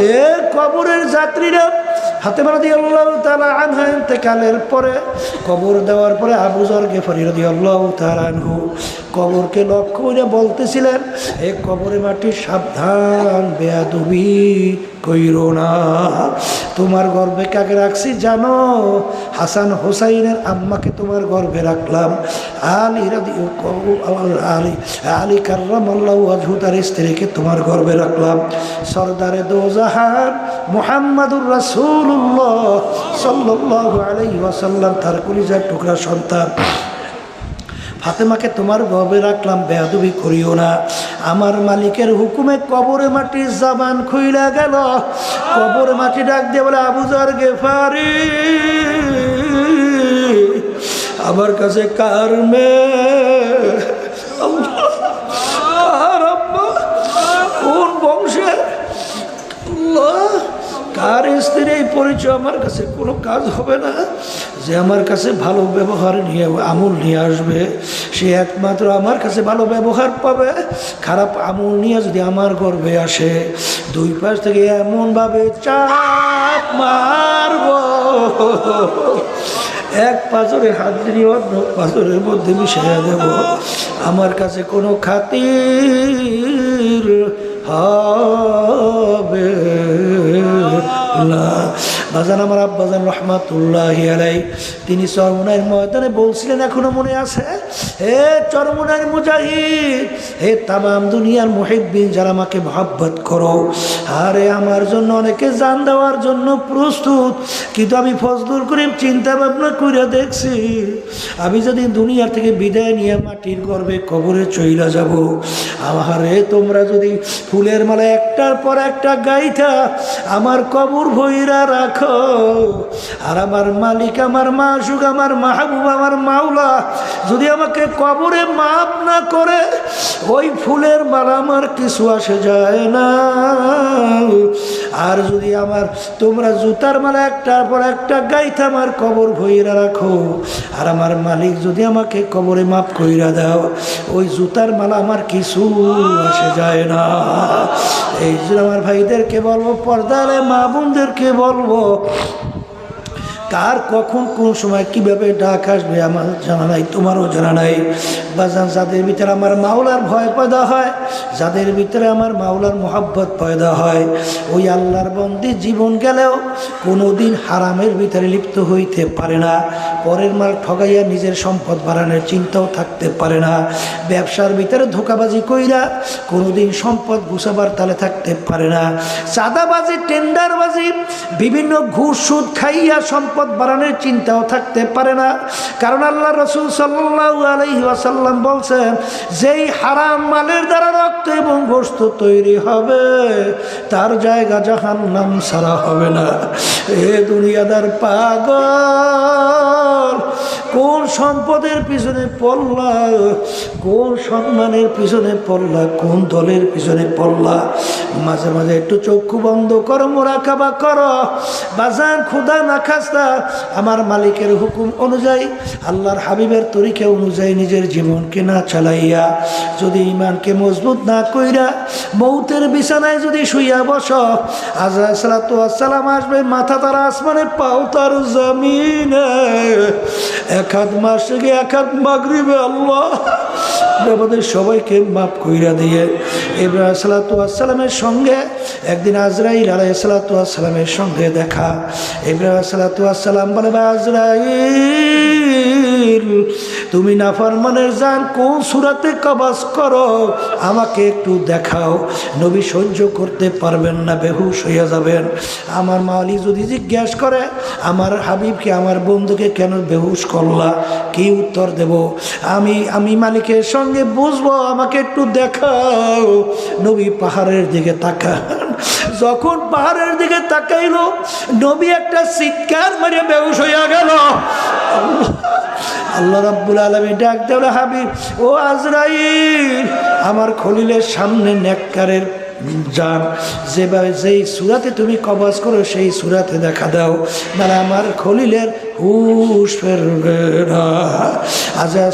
এ কবরের যাত্রীরা হাতে মারাদি আল্লাহ তালা আনহা ইন্তেকালের পরে কবর দেওয়ার পরে আবুজর গেফারি রদি আল্লাহ তালানহু কবরকে লক্ষ্য করে বলতেছিলেন, এ কবরে মাটি সাবধান, বেয়াদুবি। কইর না। তোমার গর্বে কাকে রাখছি জানো? হাসান হোসাইনের আম্মাকে তোমার গর্বে রাখলাম। আলী আলী আলী কার্রাম তার স্ত্রীকে তোমার গর্বে রাখলাম। সর্দারে দোজাহান মোহাম্মদুর রাসূলুল্লাহ সাল্লাল্লাহু আলাইহি ওয়াসাল্লাম তার কলিজার টুকরা সন্তান। ফাতেমাকে তোমার গর্বে রাখলাম, বেয়াদবি করিও না। আমার মালিকের হুকুমে কবরে মাটির জাবান খুইলা গেল। কবরে মাটি ডাক দিয়ে বলে আবুজার গেফারি, আমার কাছে কার কোন বংশের কার স্ত্রীর এই পরিচয়? আমার কাছে কোনো কাজ হবে না। যে আমার কাছে ভালো ব্যবহার নিয়ে, আমূল নিয়ে আসবে, সে একমাত্র আমার কাছে ভালো ব্যবহার পাবে। খারাপ আমূল নিয়ে যদি আমার গর্বে আসে, দুই পাশ থেকে এমনভাবে চাপ মারব। এক পাথরে হাত দিয়ে অন্য পাথরের মধ্যে মিশিয়ে দেব। আমার কাছে কোনো খাতির হবে না। বাজান আমার আব্বাজান রহমাতুল্লাহ আলাই তিনি চরমুনাইয়ের ময়দানে বলছিলেন, এখনও মনে আছে? হে চরমুনাইয়ের মুজাহিদ, হে তামাম দুনিয়ার মুহিব্বিন, যারা আমাকে মহাব্বত করো। আরে, আমার জন্য অনেকে জান দেওয়ার জন্য প্রস্তুত, কিন্তু আমি ফজলুল করিম চিন্তা ভাবনা করে দেখছি, আমি যদি দুনিয়ার থেকে বিদায় নিয়ে মাটির গর্বে কবরে চইলা যাব, আমারে তোমরা যদি ফুলের মালা একটার পর একটা গাইতা, আমার কবর ভৈরা রাখো। আর আমার মালিক, আমার মাসুক, আমার মাহবুব, আমার মাওলা, যদি আমাকে কবরে মাপ না করে, ওই ফুলের মালা আমার কিছু আসে যায় না। আর যদি আমার, তোমরা জুতার মালা একটার পর একটা গাইতে আমার কবর ভইরা রাখো, আর আমার মালিক যদি আমাকে কবরে মাপ কইরা দাও, ওই জুতার মালা আমার কিছু আসে যায় না। এই জন্য আমার ভাইদেরকে বলব পর্দারে মা বোনদেরকে বলব, কার কখন কোন সময় কীভাবে ডাক আসবে আমার জানা নাই, তোমারও জানা নাই। বাজান যাদের ভিতরে আমার মাওলার ভয় পয়দা হয়, যাদের ভিতরে আমার মাওলার মোহাব্বত পয়দা হয়, ওই আল্লাহর বন্দি জীবন গেলেও কোনো দিন হারামের ভিতরে লিপ্ত হইতে পারে না, পরের মাল ঠগাইয়া নিজের সম্পদ বাড়ানোর চিন্তাও থাকতে পারে না, ব্যবসার ভিতরে ধোকাবাজি কইরা কোনোদিন সম্পদ গুছাবার তালে থাকতে পারে না, চাঁদাবাজি, টেন্ডারবাজি, বিভিন্ন ঘুষ, সুদ খাইয়া সম্পদ বাড়ানোর চিন্তাও থাকতে পারে না, কারণ আল্লাহ রসুল সাল্লাহ আলহি আসাল্লাম বলছেন, যেই হারাম মালের দ্বারা রক্ত এবং গোস্ত তৈরি হবে, তার জায়গা জাহান নাম সারা হবে না। এ দুনিয়াদার পাগল কোন সম্পদের পিছনে পড়লা? কোন সম্মানের পিছনে পড়লা? কোন দলের পিছনে পড়লা? মাঝে মাঝে একটু চক্ষু বন্ধ করো, মোরাকাবা করো। বাজার ক্ষুদা না খাস্তা আমার মালিকের হুকুম অনুযায়ী, আল্লাহর হাবিবের তরিকা অনুযায়ী নিজের জীবনকে না চালাইয়া, যদি ইমানকে মজবুত না কইরা, মৌতের বিছানায় যদি শুইয়া বস আজা সালাম আসবে মাথা তার আসমানে, পাও তার জমিনে। এক মাসে এক হাত মাগরিবে আল্লাহ। আমাদের সবাইকে মাফ কইরা দিয়ে ইব্রাহিম সালাতামের সঙ্গে একদিন আজরাইল আলাই সালাতামের সঙ্গে দেখা। ইব্রাহিম সালাতাম বলে "বা আজরাইল! তুমি নাফরমানের যান কোন সুরাতে কবাস করো? আমাকে একটু দেখাও। নবী সহ্য করতে পারবেন না, বেহুশ হইয়া যাবেন। আমার মালি যদি জিজ্ঞেস করে, আমার হাবিবকে, আমার বন্ধুকে কেন বেহুশ করলা? কি উত্তর দেব? আমি আমি মালিকের সঙ্গে বুঝব, আমাকে একটু দেখাও। নবী পাহাড়ের দিকে তাকান। যখন পাহাড়ের দিকে তাকাইল, নবী একটা চিৎকার মারিয়া বেউস হইয়া গেল। আল্লাহ। রাব্বুল আলমী ডাক দেওয়া হাবিব, ও আজরাইল, আমার খলিলের সামনে নেককারের যান যেভাবে যেই সুরাতে তুমি কবাজ করো, সেই সুরাতে দেখা দাও। মানে আমার খলিলের হুশ ফেরবে না। আজা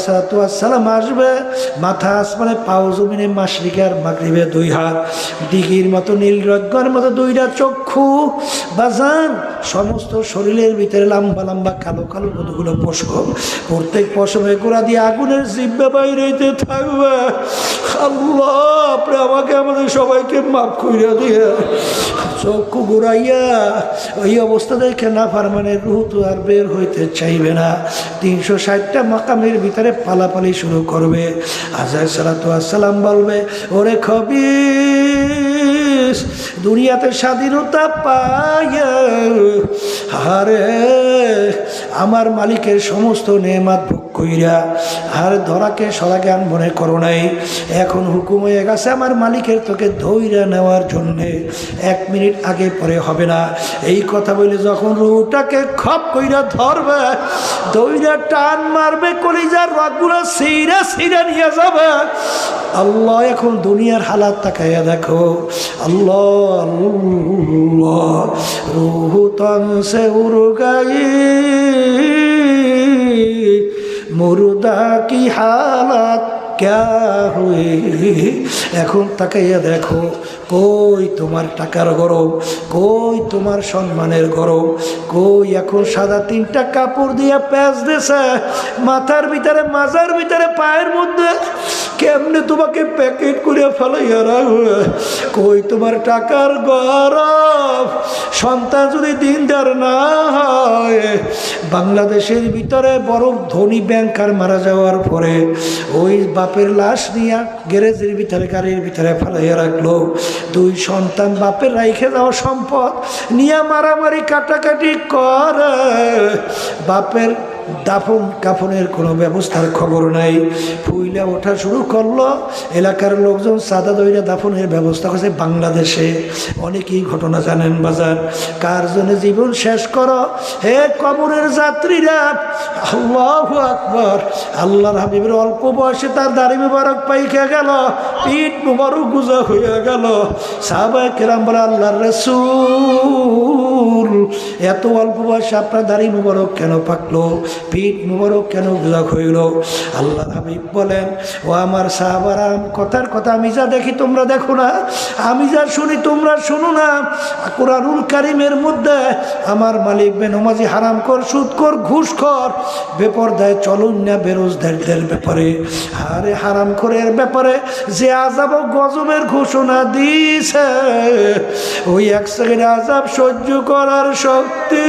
সালাম আসবে। মাথা আসমানে পাও জমিনে মাসরিকার মাগরিবে দুই হাত। দিঘির মতো নীল রজ্ঞর মতো দুইটা চক্ষু। বাজান, সমস্ত শরীরের ভিতরে লম্বা লম্বা কালো কালো কতগুলো পশম প্রত্যেক পশমে গোড়া দিয়ে আগুনের জিব্বে বাইরেতে থাকবে। আমাকে, আমাদের সবাইকে মাফ করিয়া দিয়ে চক্ষু ঘুরাইয়া ওই অবস্থা দেখে না ফারমানের রুহ তো আর বের হইতে চাইবে না। তিনশো ষাটটা মাকামের ভিতরে পালাপালি শুরু করবে। আজাই সালাতাম বলবে, ওরে খবি দুনিয়াতে স্বাধীনতা পায় হারে আমার মালিকের সমস্ত নেমাত ভোগ কইরা, আর ধরাকে সরাজ্ঞান মনে করো নাই। এখন হুকুম হয়ে গেছে আমার মালিকের তোকে ধৈর্য নেওয়ার জন্যে। এক মিনিট আগে পরে হবে না। এই কথা বলে যখন রুটাকে খপ কইরা ধরবে দইরা টান মারবে, কলিজার রগগুলো সিরা সিরা নিয়ে যাবে। আল্লাহ এখন দুনিয়ার হালাত তাকাইয়া দেখো। আল্লাহ রুহু তন সে উরগাই মুর্দা কি হালাত, ক্যা হুয়ে? এখন তাকাইয়া দেখো, কই তোমার টাকার গরম, কই তোমার সম্মানের গরম, কই এখন সাদা তিনটা কাপড় দিয়ে প্যাঁচ দিছে, মাথার ভিতরে, মাজার ভিতরে, পায়ের মধ্যে কেমনে তোমাকে প্যাকেট করে ফেলাইয়া রাখবে কই তোমার টাকার গরম সন্তান যদি দিনদার না হয়, বাংলাদেশের ভিতরে বড় ধনী ব্যাংকার মারা যাওয়ার পরে ওই বাপের লাশ নিয়ে গ্যারেজের ভিতরে, গাড়ির ভিতরে ফেলাইয়া রাখল। দুই সন্তান বাপের রাইখে যাওয়া সম্পদ নিয়ে মারামারি কাটাকাটি করে। বাপের দাফন কাফনের কোনো ব্যবস্থার খবর নাই। ফুইলা ওঠা শুরু করল। এলাকার লোকজন সাদা দইরা দাফনের ব্যবস্থা করছে বাংলাদেশে। অনেকেই ঘটনা জানেন বাজার। কার জন্য জীবন শেষ করো? হে কবরের যাত্রীরা, আল্লাহ আকবর। আল্লাহর হাবিবের অল্প বয়সে তার দাড়ি মুবারক পাইকে গেল। পিঠ মুবারক গুজা হইয়া গেল। সাহাবাই কেরাম বলে, আল্লাহর রসুল, এত অল্প বয়সে আপনার দাড়ি মুবারক কেন পাকলো? পিঠ মুবারক কেন গুজা হইল? আল্লাহ হাবিব বলেন, ও আমার সাহাবারাম কথার কথা আমি যা দেখি তোমরা দেখো না, আমি যা শুনি তোমরা শোনো না। কোরআনুল কারিমের মধ্যে আমার মালিক বেনমাজি হারাম কর, সুদ কর, ঘুষ কর বেপর দেয় চলুন না বেরোজগারদের ব্যাপারে। আরে হারাম করের ব্যাপারে যে আজাব গজবের ঘোষণা দিছে ওই এক সেকেন্ড আজাব সহ্য করার শক্তি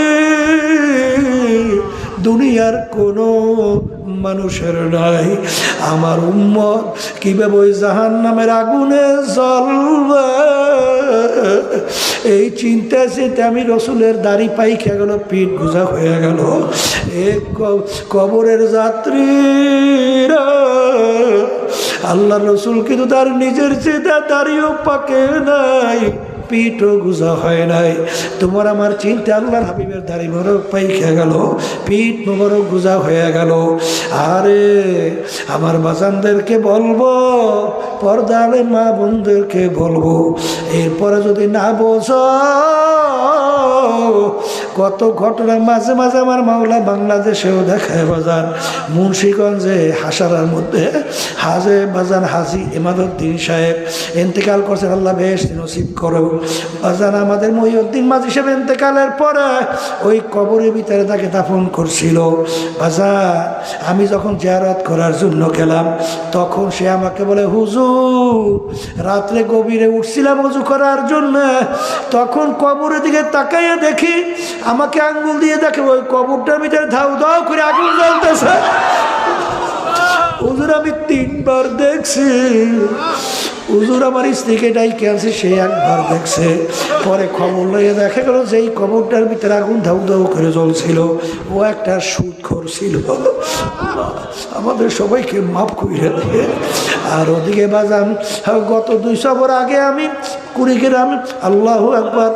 দুনিয়ার কোনো মানুষের নাই। আমার উম্মত কীভাবে ওই জাহান নামের আগুনে জ্বলবে? এই চিন্তা চিন্তা আমি রসুলের দাড়ি পাই খেয়ে গেল, পিঠ গুজা হয়ে গেল। এ কবরের যাত্রীরা আল্লাহ রসুল কিন্তু তার নিজের চিন্তা দাড়িও পাকে নাই। পিঠও গুজা হয় নাই। তোমার আমার চিন্তা আল্লাহর হাবিবের দাড়ি পাই খেয়ে গেল, পিঠ মোবারক গুজা হয়ে গেল। আরে, আমার বাজানদেরকে বলব পর্দালে মা বোনদেরকে বলব, এরপরে যদি না বোঝো, কত ঘটনা মাঝে মাঝে আমার মাওলা বাংলাদেশেও দেখায় বাজান। মুন্সীগঞ্জে, হাসারার মধ্যে, হাজে বাজার হাজি ইমাদুদ্দিন সাহেব, এন্তেকাল করছেন, আল্লাহ বেশ নসিব করো বাজান আমাদের মহিউদ্দিন মাঝি সাহেব এন্তেকালের পরে ওই কবরের ভিতরে তাকে দাফন করছিল। বাজান আমি যখন জিয়ারত করার জন্য গেলাম, তখন সে আমাকে বলে, হুজুর, রাত্রে গভীরে উঠছিলাম উজু করার জন্য। তখন কবরের দিকে তাকাইয়া দেখি, আমাকে আঙ্গুল দিয়ে দেখে ওই কবরটার ভিতরে ধাউ ধাউ করে আগুন জ্বলতেছে। হুজুর, আমি তিনবার দেখছি। হুজুর আমার স্ত্রীকে ডাইকে আছে সে একবার দেখছে। পরে খবর লইয়ে দেখা গেল যে এই কবরটার ভিতরে আগুন ধাউ ধাউ করে জ্বলছিল। ও একটা সুদ করছিল আমাদের সবাইকে মাফ করে দিয়ে আর ওদিকে বাজান, গত দুই সবর আগে আমি কুড়ি কুড়িগ্রাম আল্লাহ একবার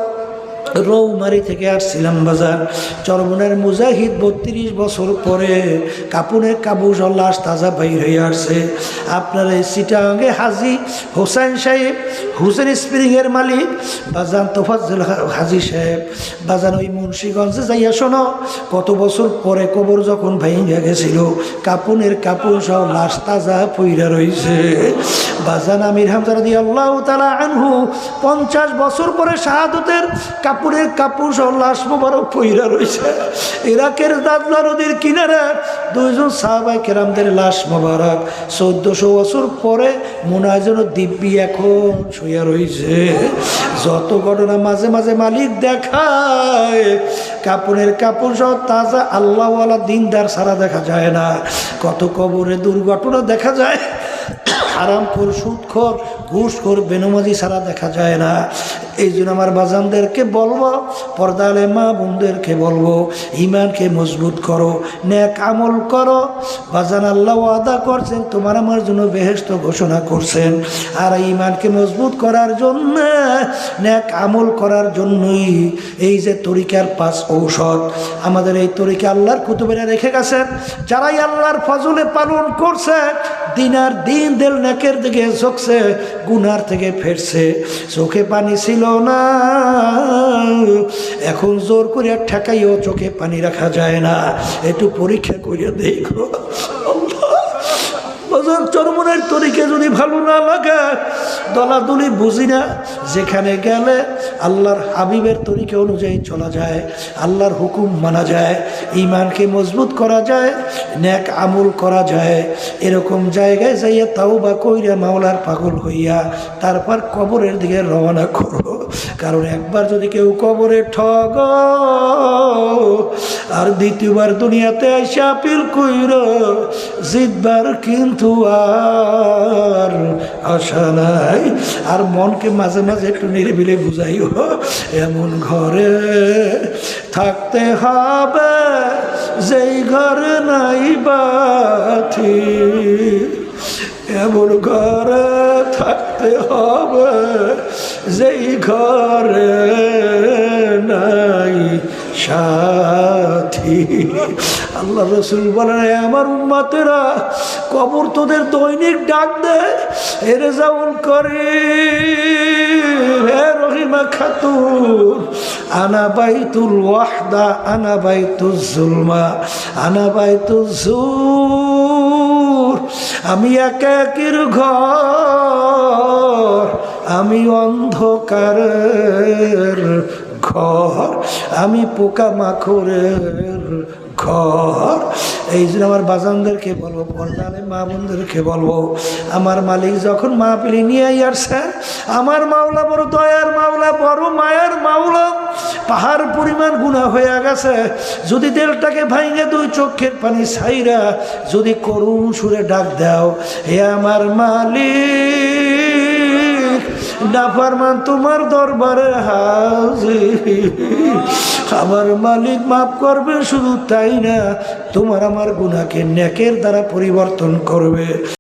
রৌমারি থেকে আসছিলাম বাজার। চরমনের মুজাহিদ বত্রিশ বছর পরে কাপুনের কাবুস লাশ তাজা বাইর হয়ে আসছে। আপনার এই সিটাঙ্গে হাজি হোসেন সাহেব হুসেন স্প্রিংয়ের মালিক, বাজান তোফাজ্জল হা- হাজি সাহেব। বাজান ওই মুন্সীগঞ্জে যাইয়া শোনো, কত বছর পরে কবর যখন ভাইঙ্গা গেছিল, কাপুনের কাপুর সহ লাশ তাজা পইরা রইছে। বাজান আমির হামজা রাদি আল্লাহ তালা আনহু, পঞ্চাশ বছর পরে শাহাদতের কাপড়ের কাপড় সহ লাশ মোবারক পইরা রয়েছে ইরাকের দাদলা নদীর কিনারে দুইজন সাহাবাই কেরামদের লাশ মোবারক। চোদ্দশো বছর পরে মনে হয় দিব্যি এখন শুয়ে রয়েছে যত ঘটনা মাঝে মাঝে মালিক দেখায়, কাপড়ের কাপড় সহ তাজা আল্লাহওয়ালা দিনদার সারা দেখা যায় না। কত কবরে দুর্ঘটনা দেখা যায়। হারাম খোর সুদ খোর ঘুষ খোর বেনমাজি ছাড়া দেখা যায় না। এই জন্য আমার বাজানদেরকে বলব, পর্দালে মা বোনদেরকে বলব ইমানকে মজবুত করো ন্যাক আমল করো। বাজান আল্লাহ আদা করছেন, তোমার আমার জন্য বেহেস্ত ঘোষণা করছেন। আর ইমানকে মজবুত করার জন্য ন্যাক আমল করার জন্যই এই যে তরিকার পাঁচ ঔষধ, আমাদের এই তরিকা আল্লাহর কুতুবেরা রেখে গেছেন। যারাই আল্লাহর ফজলে পালন করছে দিনার দিন দেল নাকের দিকে ঝুঁকছে, গুনার থেকে ফেরছে। চোখে পানি ছিল না। এখন জোর করে ঠেকাইও চোখে পানি রাখা যায় না। একটু পরীক্ষা করিয়া দেখো। চরমনের তরিকে যদি ভালো না লাগে, দলাদলি বুঝি না যেখানে গেলে আল্লাহর হাবিবের তরিকে অনুযায়ী চলা যায়, আল্লাহর হুকুম মানা যায় ইমানকে মজবুত করা যায় ন্যাক আমল করা যায়। এরকম জায়গায় যাইয়া তাও বা কইরা মাওলার পাগল হইয়া তারপর কবরের দিকে রওনা করো। কারণ একবার যদি কেউ কবরে ঠগ, আর দ্বিতীয়বার দুনিয়াতে এসে আপিল কইর, জিতবার কিন্তু আর আশা নাই। আর মনকে মাঝে মাঝে একটু নিরিবিলে বুঝাইও। এমন ঘরে থাকতে হবে যেই ঘরে নাই বাথি এমন ঘরে থাকতে হবে যেই ঘরে নাই সাথী। আল্লাহ রসুল বলেন আমার উম্মাতেরা, কবর তোদের দৈনিক ডাক দেয় এরে যেমন করে, হে রহিমা খাতুন, আনা বাইতুল ওয়াহদা, আনা জুলমা, আনা বাইতুল জুর। আমি একাকির ঘর, আমি অন্ধকারের ঘর, আমি পোকা মাখরের ঘর। এই জন্য আমার বাজানদেরকে বলব পর্দালে মা বোনদেরকে বলব, আমার মালিক যখন মা পিলি নিয়ে আসছে, আমার মাওলা বড় দয়ার মাওলা, বড় মায়ের মাওলা, পাহাড় পরিমাণ গুণা হয়ে গেছে। যদি দেলটাকে ভাঙে দুই চোখের পানি ছাইরা, যদি করুণ সুরে ডাক দাও, হে আমার মালিক, নাফারমান তোমার দরবারে হাজির। আমার মালিক মাফ করবে শুধু তাই না তোমার আমার গুণাকে ন্যাকের দ্বারা পরিবর্তন করবে।